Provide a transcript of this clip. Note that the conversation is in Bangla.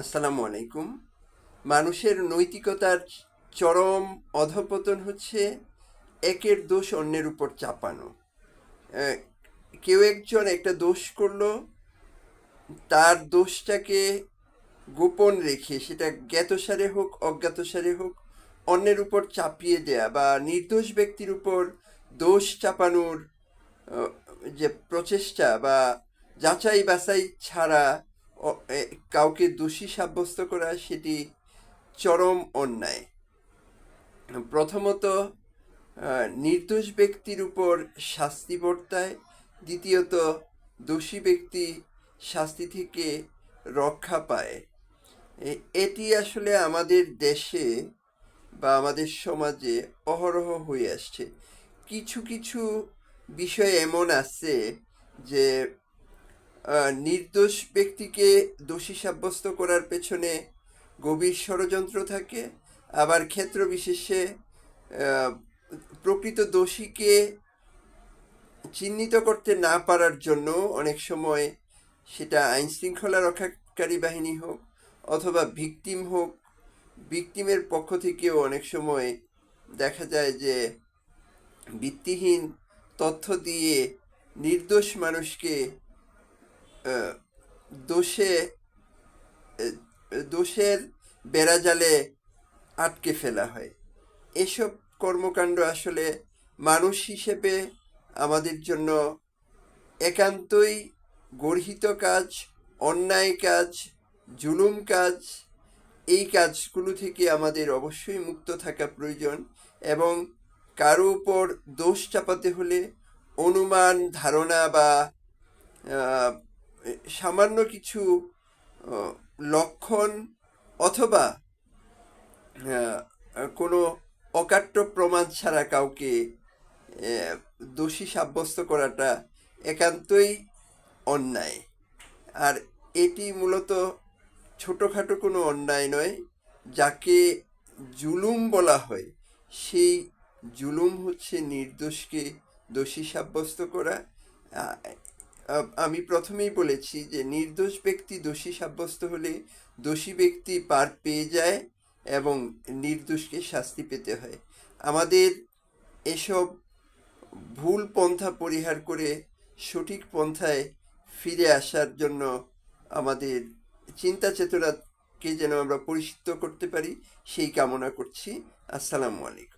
আসসালামু আলাইকুম। মানুষের নৈতিকতার চরম অধপতন হচ্ছে একের দোষ অন্যের উপর চাপানো। কেউ একজন একটা দোষ করল, তার দোষটাকে গোপন রেখে, সেটা জ্ঞাতসারে হোক, অজ্ঞাতসারে হোক, অন্যের উপর চাপিয়ে দেয়া বা নির্দোষ ব্যক্তির উপর দোষ চাপানোর যে প্রচেষ্টা বা যাচাই বাছাই ছাড়া কাউকে দোষী সাব্যস্ত করা সেটি চরম অন্যায়। প্রথমত নির্দোষ ব্যক্তির উপর শাস্তি বর্তায়। দ্বিতীয়ত, দোষী ব্যক্তি শাস্তি থেকে রক্ষা পায়। এটি আসলে আমাদের দেশে বা আমাদের সমাজে অহরহ হয়ে আসছে। কিছু কিছু বিষয় এমন আছে যে নির্দোষ ব্যক্তিকে দোষী সাব্যস্ত করার পেছনে গভীর ষড়যন্ত্র থাকে। আবার ক্ষেত্র বিশেষে প্রকৃত দোষীকে চিহ্নিত করতে না পারার জন্য অনেক সময় সেটা আইন শৃঙ্খলা রক্ষাকারী বাহিনী হোক অথবা ভিকটিম হোক, ভিকটিমের পক্ষ থেকেও অনেক সময় দেখা যায় যে ভিত্তিহীন তথ্য দিয়ে নির্দোষ মানুষকে দোষে দোষের বেড়াজালে আটকে ফেলা হয়। এসব কর্মকাণ্ড আসলে মানুষ হিসেবে আমাদের জন্য একান্তই গর্হিত কাজ, অন্যায় কাজ, জুলুম কাজ। এই কাজগুলো থেকে আমাদের অবশ্যই মুক্ত থাকা প্রয়োজন এবং কারও উপর দোষ চাপাতে হলে অনুমান, ধারণা বা সামান্য কিছু লক্ষণ অথবা কোনো অকাট্য প্রমাণ ছাড়া কাউকে দোষী সাব্যস্ত করাটা একান্তই অন্যায়। আর এটি মূলত ছোটোখাটো কোনো অন্যায় নয়, যাকে জুলুম বলা হয়। সেই জুলুম হচ্ছে নির্দোষকে দোষী সাব্যস্ত করা আমি প্রথমেই বলেছি যে নির্দোষ ব্যক্তি দোষী সাব্যস্ত হলে দোষী ব্যক্তি পার পেয়ে যায় এবং নির্দোষকে শাস্তি পেতে হয়। আমাদের এসব ভুল পন্থা পরিহার করে সঠিক পন্থায় ফিরে আসার জন্য আমাদের চিন্তা চেতনাকে যেন আমরা পরিচিত করতে পারি, সেই কামনা করছি। আসসালামু আলাইকুম।